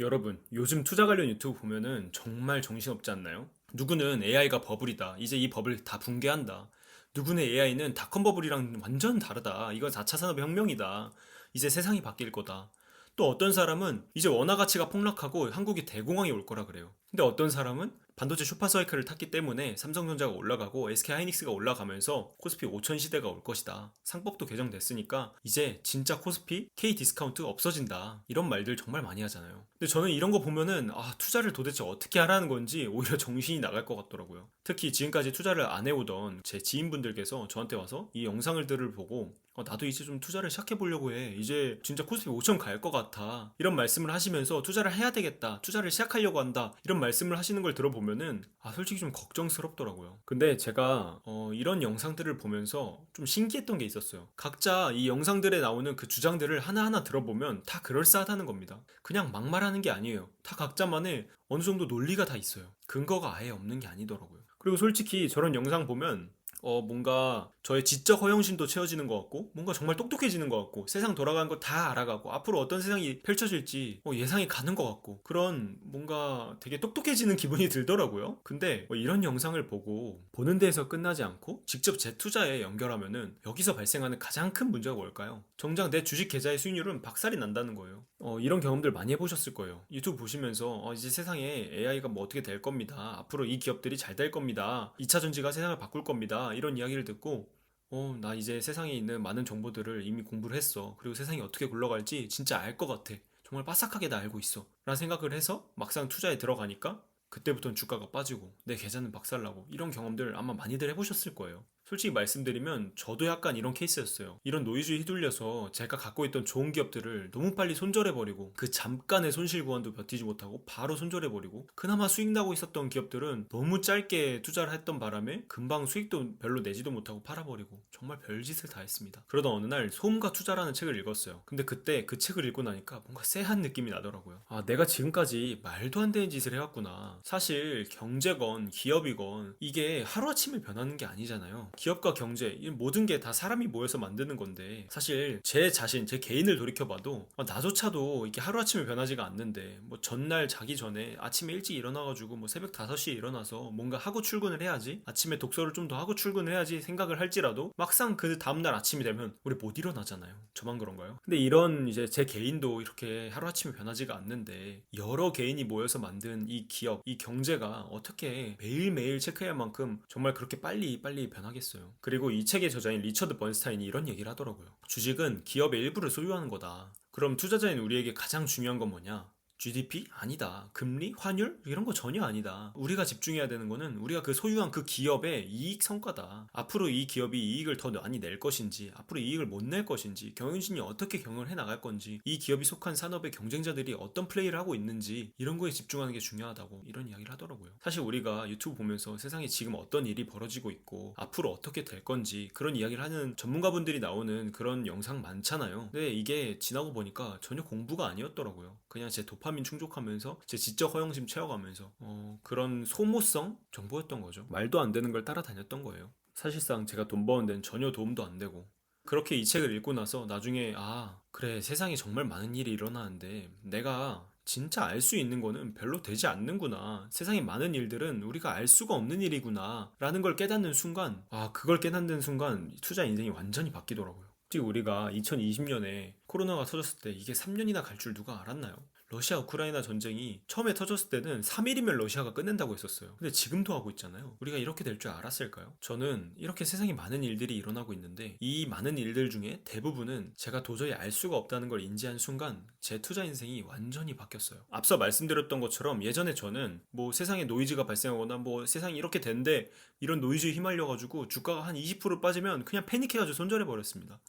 여러분, 요즘 투자 관련 유튜브 보면은 정말 정신없지 않나요? 누구는 AI가 버블이다. 이제 이 버블 다 붕괴한다. 누구는 AI는 닷컴 버블이랑 완전 다르다. 이건 4차 산업의 혁명이다. 이제 세상이 바뀔 거다. 또 어떤 사람은 이제 원화 가치가 폭락하고 한국이 대공황이 올 거라 그래요. 근데 어떤 사람은 반도체 슈퍼사이클을 탔기 때문에 삼성전자가 올라가고 SK 하이닉스가 올라가면서 코스피 5천 시대가 올 것이다. 상법도 개정됐으니까 이제 진짜 코스피 K 디스카운트 없어진다. 이런 말들 정말 많이 하잖아요. 근데 저는 이런 거 보면은 아, 투자를 도대체 어떻게 하라는 건지 오히려 정신이 나갈 것 같더라고요. 특히 지금까지 투자를 안 해오던 제 지인분들께서 저한테 와서 이 영상들을 보고 어, 나도 이제 좀 투자를 시작해 보려고 해. 이제 진짜 코스피 5천 갈 것 같아. 이런 말씀을 하시면서 투자를 해야 되겠다. 투자를 시작하려고 한다. 이런 말씀을 하시는 걸 들어보면 은 아 솔직히 좀 걱정스럽더라고요. 근데 제가 어, 이런 영상들을 보면서 좀 신기했던 게 있었어요. 각자 이 영상들에 나오는 그 주장들을 하나하나 들어보면 다 그럴싸하다는 겁니다. 그냥 막말하는 게 아니에요. 다 각자만의 어느 정도 논리가 다 있어요. 근거가 아예 없는 게 아니더라고요. 그리고 솔직히 저런 영상 보면 어, 뭔가 저의 지적 허영심도 채워지는 것 같고, 뭔가 정말 똑똑해지는 것 같고, 세상 돌아가는 거 다 알아가고, 앞으로 어떤 세상이 펼쳐질지 어, 예상이 가는 것 같고, 그런 뭔가 되게 똑똑해지는 기분이 들더라고요. 근데 뭐 이런 영상을 보고, 보는 데에서 끝나지 않고, 직접 제 투자에 연결하면은 여기서 발생하는 가장 큰 문제가 뭘까요? 정작 내 주식 계좌의 수익률은 박살이 난다는 거예요. 어, 이런 경험들 많이 해보셨을 거예요. 유튜브 보시면서 어, 이제 세상에 AI가 뭐 어떻게 될 겁니다. 앞으로 이 기업들이 잘 될 겁니다. 2차 전지가 세상을 바꿀 겁니다. 이런 이야기를 듣고 어, 나 이제 세상에 있는 많은 정보들을 이미 공부를 했어. 그리고 세상이 어떻게 굴러갈지 진짜 알 것 같아. 정말 빠삭하게 다 알고 있어. 라는 생각을 해서 막상 투자에 들어가니까 그때부터는 주가가 빠지고 내 계좌는 박살나고 이런 경험들 아마 많이들 해보셨을 거예요. 솔직히 말씀드리면 저도 약간 이런 케이스였어요. 이런 노이즈에 휘둘려서 제가 갖고 있던 좋은 기업들을 너무 빨리 손절해버리고 그 잠깐의 손실 구간도 버티지 못하고 바로 손절해버리고 그나마 수익 나고 있었던 기업들은 너무 짧게 투자를 했던 바람에 금방 수익도 별로 내지도 못하고 팔아버리고 정말 별짓을 다 했습니다. 그러던 어느 날 소음과 투자라는 책을 읽었어요. 근데 그때 그 책을 읽고 나니까 뭔가 쎄한 느낌이 나더라고요. 아 내가 지금까지 말도 안 되는 짓을 해왔구나. 사실 경제건 기업이건 이게 하루아침에 변하는 게 아니잖아요. 기업과 경제 이 모든 게 다 사람이 모여서 만드는 건데 사실 제 자신 제 개인을 돌이켜봐도 아, 나조차도 이게 하루아침에 변하지가 않는데 뭐 전날 자기 전에 아침에 일찍 일어나가지고 뭐 새벽 5시에 일어나서 뭔가 하고 출근을 해야지 아침에 독서를 좀 더 하고 출근을 해야지 생각을 할지라도 막상 그 다음날 아침이 되면 우리 못 일어나잖아요 저만 그런가요? 근데 이런 이제 제 개인도 이렇게 하루아침에 변하지가 않는데 여러 개인이 모여서 만든 이 기업 이 경제가 어떻게 매일매일 체크할 만큼 정말 그렇게 빨리 빨리 변하겠어요 그리고 이 책의 저자인 리처드 번스타인이 이런 얘기를 하더라고요. 주식은 기업의 일부를 소유하는 거다. 그럼 투자자인 우리에게 가장 중요한 건 뭐냐 GDP? 아니다. 금리? 환율? 이런 거 전혀 아니다. 우리가 집중해야 되는 거는 우리가 그 소유한 그 기업의 이익 성과다. 앞으로 이 기업이 이익을 더 많이 낼 것인지, 앞으로 이익을 못 낼 것인지, 경영진이 어떻게 경영을 해 나갈 건지, 이 기업이 속한 산업의 경쟁자들이 어떤 플레이를 하고 있는지, 이런 거에 집중하는 게 중요하다고 이런 이야기를 하더라고요. 사실 우리가 유튜브 보면서 세상에 지금 어떤 일이 벌어지고 있고, 앞으로 어떻게 될 건지, 그런 이야기를 하는 전문가분들이 나오는 그런 영상 많잖아요. 근데 이게 지나고 보니까 전혀 공부가 아니었더라고요. 그냥 제 도파 민 충족하면서 제 지적 허영심 채워가면서 어, 그런 소모성 정보였던 거죠. 말도 안 되는 걸 따라다녔던 거예요. 사실상 제가 돈 버는 데는 전혀 도움도 안 되고 그렇게 이 책을 읽고 나서 나중에 아 그래 세상에 정말 많은 일이 일어나는데 내가 진짜 알 수 있는 거는 별로 되지 않는구나. 세상에 많은 일들은 우리가 알 수가 없는 일이구나. 라는 걸 깨닫는 순간, 아, 그걸 깨닫는 순간 투자 인생이 완전히 바뀌더라고요. 솔직히 우리가 2020년에 코로나가 터졌을 때 이게 3년이나 갈 줄 누가 알았나요? 러시아 우크라이나 전쟁이 처음에 터졌을 때는 3일이면 러시아가 끝낸다고 했었어요. 근데 지금도 하고 있잖아요. 우리가 이렇게 될 줄 알았을까요? 저는 이렇게 세상에 많은 일들이 일어나고 있는데 이 많은 일들 중에 대부분은 제가 도저히 알 수가 없다는 걸 인지한 순간 제 투자 인생이 완전히 바뀌었어요. 앞서 말씀드렸던 것처럼 예전에 저는 뭐 세상에 노이즈가 발생하거나 뭐 세상이 이렇게 된데 이런 노이즈에 휘말려 가지고 주가가 한 20% 빠지면 그냥 패닉해 가지고 손절해 버렸습니다.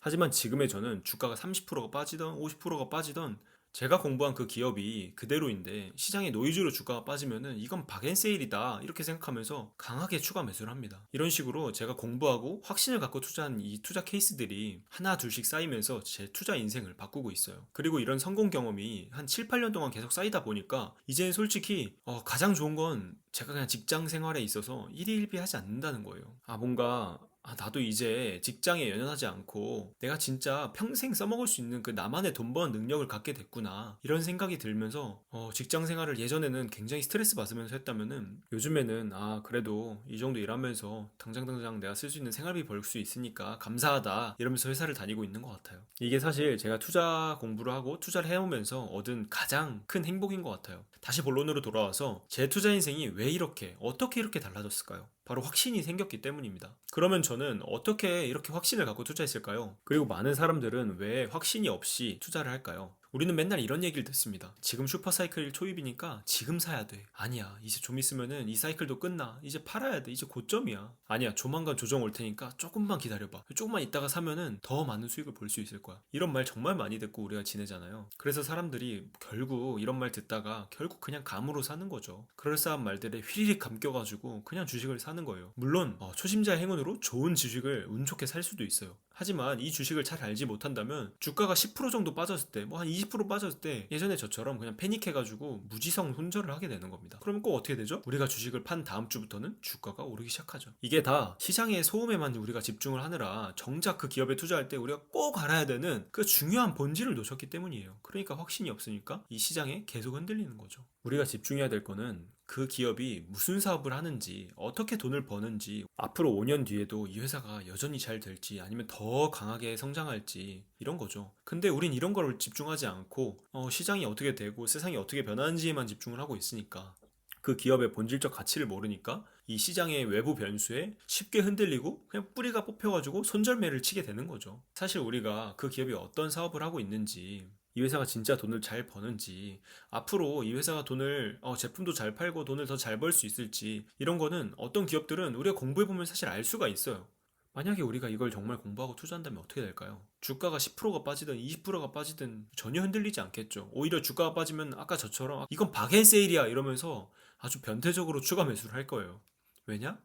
하지만 지금의 저는 주가가 30%가 빠지던 50%가 빠지던 제가 공부한 그 기업이 그대로인데 시장에 노이즈로 주가가 빠지면은 이건 박앤세일이다 이렇게 생각하면서 강하게 추가 매수를 합니다. 이런 식으로 제가 공부하고 확신을 갖고 투자한 이 투자 케이스들이 하나 둘씩 쌓이면서 제 투자 인생을 바꾸고 있어요. 그리고 이런 성공 경험이 한 7, 8년 동안 계속 쌓이다 보니까 이제는 솔직히 어, 가장 좋은 건 제가 그냥 직장 생활에 있어서 일희일비 하지 않는다는 거예요. 아 뭔가 아, 나도 이제 직장에 연연하지 않고 내가 진짜 평생 써먹을 수 있는 그 나만의 돈 버는 능력을 갖게 됐구나. 이런 생각이 들면서 어, 직장 생활을 예전에는 굉장히 스트레스 받으면서 했다면은 요즘에는 아, 그래도 이 정도 일하면서 당장 당장 내가 쓸 수 있는 생활비 벌 수 있으니까 감사하다. 이러면서 회사를 다니고 있는 것 같아요. 이게 사실 제가 투자 공부를 하고 투자를 해오면서 얻은 가장 큰 행복인 것 같아요. 다시 본론으로 돌아와서 제 투자 인생이 왜 이렇게, 어떻게 이렇게 달라졌을까요? 바로 확신이 생겼기 때문입니다. 그러면 저는 어떻게 이렇게 확신을 갖고 투자했을까요? 그리고 많은 사람들은 왜 확신이 없이 투자를 할까요? 우리는 맨날 이런 얘기를 듣습니다. 지금 슈퍼사이클 초입이니까 지금 사야 돼. 아니야. 이제 좀 있으면은 이 사이클도 끝나. 이제 팔아야 돼. 이제 고점이야. 아니야. 조만간 조정 올 테니까 조금만 기다려봐. 조금만 있다가 사면은 더 많은 수익을 볼 수 있을 거야. 이런 말 정말 많이 듣고 우리가 지내잖아요. 그래서 사람들이 결국 이런 말 듣다가 결국 그냥 감으로 사는 거죠. 그럴싸한 말들에 휘리릭 감겨가지고 그냥 주식을 사는 거예요. 물론 어, 초심자의 행운으로 좋은 주식을 운 좋게 살 수도 있어요. 하지만 이 주식을 잘 알지 못한다면 주가가 10% 정도 빠졌을 때, 뭐한 20% 빠졌을 때 예전에 저처럼 그냥 패닉해가지고 무지성 손절을 하게 되는 겁니다. 그러면 꼭 어떻게 되죠? 우리가 주식을 판 다음 주부터는 주가가 오르기 시작하죠. 이게 다 시장의 소음에만 우리가 집중을 하느라 정작 그 기업에 투자할 때 우리가 꼭 알아야 되는 그 중요한 본질을 놓쳤기 때문이에요. 그러니까 확신이 없으니까 이 시장에 계속 흔들리는 거죠. 우리가 집중해야 될 거는 그 기업이 무슨 사업을 하는지, 어떻게 돈을 버는지, 앞으로 5년 뒤에도 이 회사가 여전히 잘 될지, 아니면 더 강하게 성장할지, 이런 거죠. 근데 우린 이런 거를 집중하지 않고, 어, 시장이 어떻게 되고 세상이 어떻게 변하는지에만 집중을 하고 있으니까, 그 기업의 본질적 가치를 모르니까 이 시장의 외부 변수에 쉽게 흔들리고 그냥 뿌리가 뽑혀가지고 손절매를 치게 되는 거죠. 사실 우리가 그 기업이 어떤 사업을 하고 있는지 이 회사가 진짜 돈을 잘 버는지 앞으로 이 회사가 돈을 어, 제품도 잘 팔고 돈을 더 잘 벌 수 있을지 이런 거는 어떤 기업들은 우리가 공부해 보면 사실 알 수가 있어요. 만약에 우리가 이걸 정말 공부하고 투자한다면 어떻게 될까요? 주가가 10%가 빠지든 20%가 빠지든 전혀 흔들리지 않겠죠. 오히려 주가가 빠지면 아까 저처럼 아, 이건 바겐세일이야 이러면서 아주 변태적으로 추가 매수를 할 거예요. 왜냐?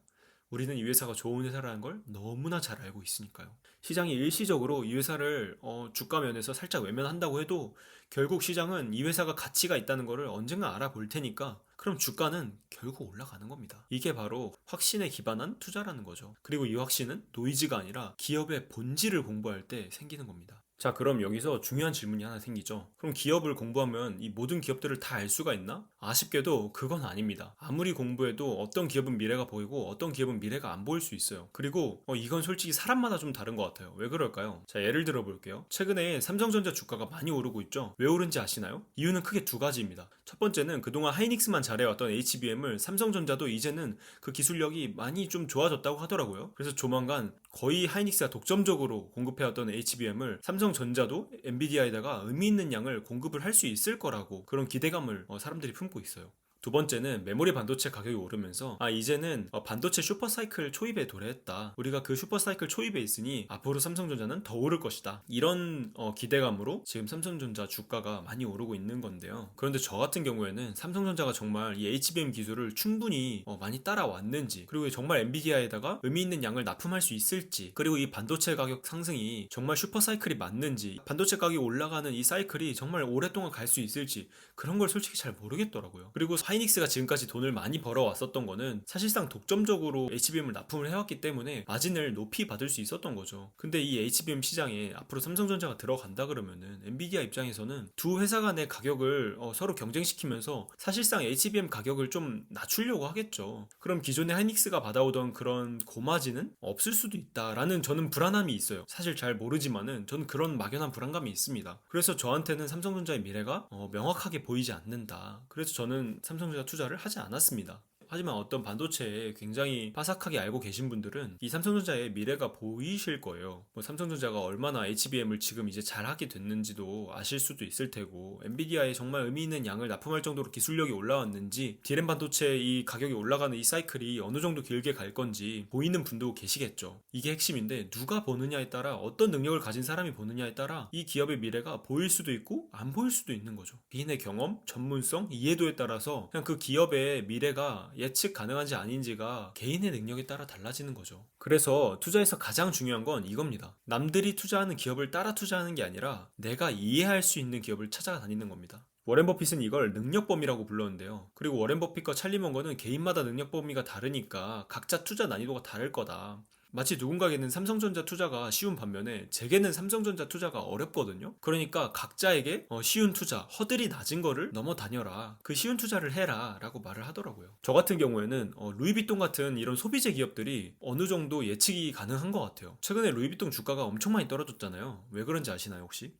우리는 이 회사가 좋은 회사라는 걸 너무나 잘 알고 있으니까요. 시장이 일시적으로 이 회사를 어, 주가 면에서 살짝 외면한다고 해도 결국 시장은 이 회사가 가치가 있다는 것을 언젠가 알아볼 테니까 그럼 주가는 결국 올라가는 겁니다. 이게 바로 확신에 기반한 투자라는 거죠. 그리고 이 확신은 노이즈가 아니라 기업의 본질을 공부할 때 생기는 겁니다. 자, 그럼 여기서 중요한 질문이 하나 생기죠. 그럼 기업을 공부하면 이 모든 기업들을 다 알 수가 있나? 아쉽게도 그건 아닙니다. 아무리 공부해도 어떤 기업은 미래가 보이고 어떤 기업은 미래가 안 보일 수 있어요. 그리고 어, 이건 솔직히 사람마다 좀 다른 것 같아요. 왜 그럴까요? 자, 예를 들어 볼게요. 최근에 삼성전자 주가가 많이 오르고 있죠. 왜 오른지 아시나요? 이유는 크게 두 가지입니다. 첫 번째는 그동안 하이닉스만 잘해왔던 HBM을 삼성전자도 이제는 그 기술력이 많이 좀 좋아졌다고 하더라고요. 그래서 조만간 거의 하이닉스가 독점적으로 공급해왔던 HBM을 삼성 전자도 엔비디아에다가 의미 있는 양을 공급을 할 수 있을 거라고 그런 기대감을 어, 사람들이 품고 있어요. 두 번째는 메모리 반도체 가격이 오르면서 아 이제는 어, 반도체 슈퍼사이클 초입에 도래했다. 우리가 그 슈퍼사이클 초입에 있으니 앞으로 삼성전자는 더 오를 것이다. 이런 어, 기대감으로 지금 삼성전자 주가가 많이 오르고 있는 건데요. 그런데 저 같은 경우에는 삼성전자가 정말 이 HBM 기술을 충분히 어, 많이 따라왔는지 그리고 정말 엔비디아에다가 의미 있는 양을 납품할 수 있을지 그리고 이 반도체 가격 상승이 정말 슈퍼사이클이 맞는지 반도체 가격이 올라가는 이 사이클이 정말 오랫동안 갈 수 있을지 그런 걸 솔직히 잘 모르겠더라고요. 그리고 하이닉스가 지금까지 돈을 많이 벌어왔었던 거는 사실상 독점적으로 HBM을 납품을 해왔기 때문에 마진을 높이 받을 수 있었던 거죠. 근데 이 HBM 시장에 앞으로 삼성전자가 들어간다 그러면은 엔비디아 입장에서는 두 회사 간의 가격을 어, 서로 경쟁시키면서 사실상 HBM 가격을 좀 낮추려고 하겠죠. 그럼 기존의 하이닉스가 받아오던 그런 고마진은 없을 수도 있다라는 저는 불안함이 있어요. 사실 잘 모르지만은 저는 그런 막연한 불안감이 있습니다. 그래서 저한테는 삼성전자의 미래가 어, 명확하게 보이지 않는다. 그래서 저는 삼성 전자 투자를 하지 않았습니다. 하지만 어떤 반도체에 굉장히 빠삭하게 알고 계신 분들은 이 삼성전자의 미래가 보이실 거예요. 뭐 삼성전자가 얼마나 HBM을 지금 이제 잘 하게 됐는지도 아실 수도 있을 테고, 엔비디아에 정말 의미 있는 양을 납품할 정도로 기술력이 올라왔는지, 디램 반도체 이 가격이 올라가는 이 사이클이 어느 정도 길게 갈 건지 보이는 분도 계시겠죠. 이게 핵심인데 누가 보느냐에 따라 어떤 능력을 가진 사람이 보느냐에 따라 이 기업의 미래가 보일 수도 있고 안 보일 수도 있는 거죠. 개인의 경험, 전문성, 이해도에 따라서 그냥 그 기업의 미래가 예측 가능한지 아닌지가 개인의 능력에 따라 달라지는 거죠. 그래서 투자에서 가장 중요한 건 이겁니다. 남들이 투자하는 기업을 따라 투자하는 게 아니라 내가 이해할 수 있는 기업을 찾아다니는 겁니다. 워렌 버핏은 이걸 능력 범위라고 불렀는데요. 그리고 워렌 버핏과 찰리 먼거는 개인마다 능력 범위가 다르니까 각자 투자 난이도가 다를 거다. 마치 누군가에게는 삼성전자 투자가 쉬운 반면에 제게는 삼성전자 투자가 어렵거든요. 그러니까 각자에게 어, 쉬운 투자, 허들이 낮은 거를 넘어 다녀라. 그 쉬운 투자를 해라 라고 말을 하더라고요. 저 같은 경우에는 어, 루이비통 같은 이런 소비재 기업들이 어느 정도 예측이 가능한 것 같아요. 최근에 루이비통 주가가 엄청 많이 떨어졌잖아요. 왜 그런지 아시나요 혹시?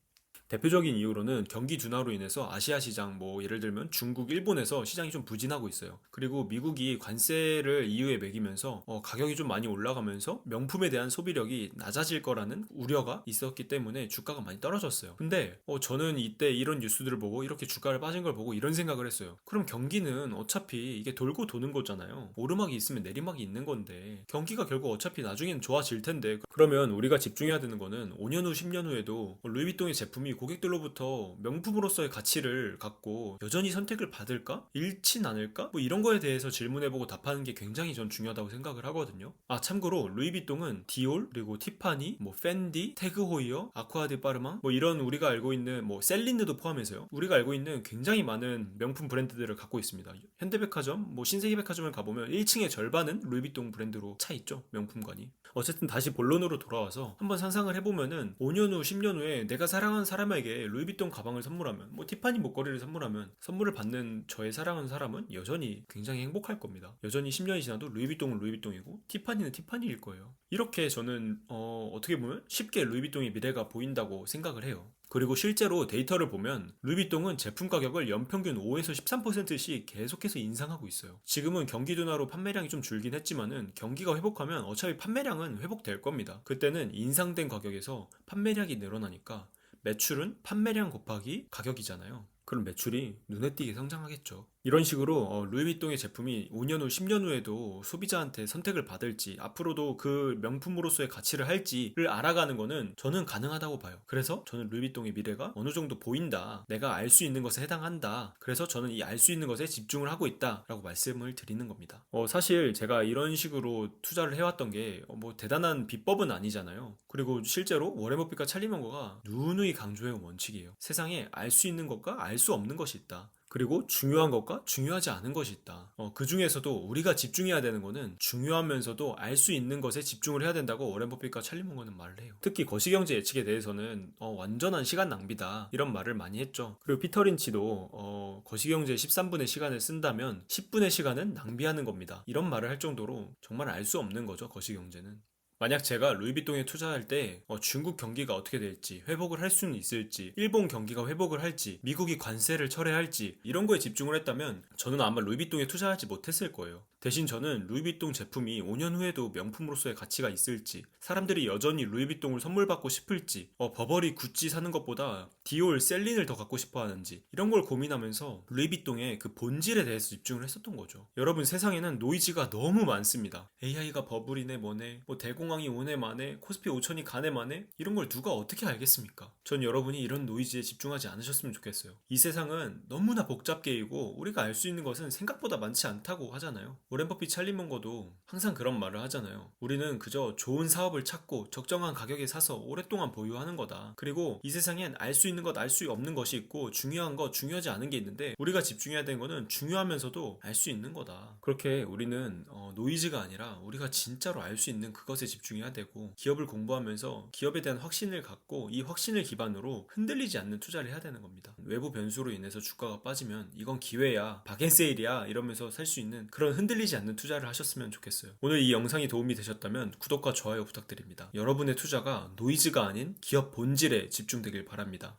대표적인 이유로는 경기 둔화로 인해서 아시아 시장 뭐 예를 들면 중국, 일본에서 시장이 좀 부진하고 있어요. 그리고 미국이 관세를 이유에 매기면서 어, 가격이 좀 많이 올라가면서 명품에 대한 소비력이 낮아질 거라는 우려가 있었기 때문에 주가가 많이 떨어졌어요. 근데 어, 저는 이때 이런 뉴스들을 보고 이렇게 주가를 빠진 걸 보고 이런 생각을 했어요. 그럼 경기는 어차피 이게 돌고 도는 거잖아요. 오르막이 있으면 내리막이 있는 건데 경기가 결국 어차피 나중에는 좋아질 텐데 그러면 우리가 집중해야 되는 거는 5년 후, 10년 후에도 루이비통의 제품이 고객들로부터 명품으로서의 가치를 갖고 여전히 선택을 받을까? 잃진 않을까? 뭐 이런 거에 대해서 질문해보고 답하는 게 굉장히 전 중요하다고 생각을 하거든요. 아 참고로 루이비통은 디올 그리고 티파니, 뭐 펜디, 태그호이어, 아쿠아드 파르망 뭐 이런 우리가 알고 있는 뭐 셀린느도 포함해서요. 우리가 알고 있는 굉장히 많은 명품 브랜드들을 갖고 있습니다. 현대백화점, 뭐 신세계백화점을 가보면 1층의 절반은 루이비통 브랜드로 차 있죠. 명품관이. 어쨌든 다시 본론으로 돌아와서 한번 상상을 해보면은 5년 후, 10년 후에 내가 사랑하는 사람에게 루이비통 가방을 선물하면, 뭐 티파니 목걸이를 선물하면 선물을 받는 저의 사랑하는 사람은 여전히 굉장히 행복할 겁니다. 여전히 10년이 지나도 루이비통은 루이비통이고 티파니는 티파니일 거예요. 이렇게 저는 어, 어떻게 보면 쉽게 루이비통의 미래가 보인다고 생각을 해요. 그리고 실제로 데이터를 보면 루이비통은 제품 가격을 연평균 5에서 13%씩 계속해서 인상하고 있어요. 지금은 경기 둔화로 판매량이 좀 줄긴 했지만은 경기가 회복하면 어차피 판매량은 회복될 겁니다. 그때는 인상된 가격에서 판매량이 늘어나니까 매출은 판매량 곱하기 가격이잖아요. 그럼 매출이 눈에 띄게 성장하겠죠. 이런 식으로 어, 루이비통의 제품이 5년 후, 10년 후에도 소비자한테 선택을 받을지 앞으로도 그 명품으로서의 가치를 할지를 알아가는 거는 저는 가능하다고 봐요. 그래서 저는 루이비통의 미래가 어느 정도 보인다. 내가 알 수 있는 것에 해당한다. 그래서 저는 이 알 수 있는 것에 집중을 하고 있다라고 말씀을 드리는 겁니다. 어, 사실 제가 이런 식으로 투자를 해왔던 게 뭐 대단한 비법은 아니잖아요. 그리고 실제로 워렌 버핏과 찰리 먼거가 누누이 강조해온 원칙이에요. 세상에 알 수 있는 것과 알 수 없는 것이 있다. 그리고 중요한 것과 중요하지 않은 것이 있다. 어, 그 중에서도 우리가 집중해야 되는 거는 중요하면서도 알 수 있는 것에 집중을 해야 된다고 워렌 버핏과 찰리 몽거는 말을 해요. 특히 거시경제 예측에 대해서는 어, 완전한 시간 낭비다 이런 말을 많이 했죠. 그리고 피터 린치도 어, 거시경제 13분의 시간을 쓴다면 10분의 시간은 낭비하는 겁니다. 이런 말을 할 정도로 정말 알 수 없는 거죠 거시경제는. 만약 제가 루이비통에 투자할 때 어, 중국 경기가 어떻게 될지 회복을 할 수는 있을지 일본 경기가 회복을 할지 미국이 관세를 철회할지 이런 거에 집중을 했다면 저는 아마 루이비통에 투자하지 못했을 거예요. 대신 저는 루이비통 제품이 5년 후에도 명품으로서의 가치가 있을지 사람들이 여전히 루이비통을 선물 받고 싶을지 어, 버버리 구찌 사는 것보다 디올 셀린을 더 갖고 싶어 하는지 이런 걸 고민하면서 루이비통의 그 본질에 대해서 집중을 했었던 거죠. 여러분 세상에는 노이즈가 너무 많습니다. AI가 버블이네 뭐네 뭐 대공황이 오네 마네 코스피 5천이 가네 마네 이런 걸 누가 어떻게 알겠습니까? 전 여러분이 이런 노이즈에 집중하지 않으셨으면 좋겠어요. 이 세상은 너무나 복잡 게이고 우리가 알 수 있는 것은 생각보다 많지 않다고 하잖아요. 오렌 버핏 찰리 먼거도 항상 그런 말을 하잖아요. 우리는 그저 좋은 사업을 찾고 적정한 가격에 사서 오랫동안 보유하는 거다. 그리고 이 세상엔 알 수 있는 것, 알 수 없는 것이 있고 중요한 것, 중요하지 않은 게 있는데 우리가 집중해야 되는 거는 중요하면서도 알 수 있는 거다. 그렇게 우리는 어, 노이즈가 아니라 우리가 진짜로 알 수 있는 그것에 집중해야 되고 기업을 공부하면서 기업에 대한 확신을 갖고 이 확신을 기반으로 흔들리지 않는 투자를 해야 되는 겁니다. 외부 변수로 인해서 주가가 빠지면 이건 기회야, 박앤세일이야 이러면서 살 수 있는 그런 흔들리지 않는 투자를 하셨으면 좋겠어요. 오늘 이 영상이 도움이 되셨다면 구독과 좋아요 부탁드립니다. 여러분의 투자가 노이즈가 아닌 기업 본질에 집중되길 바랍니다.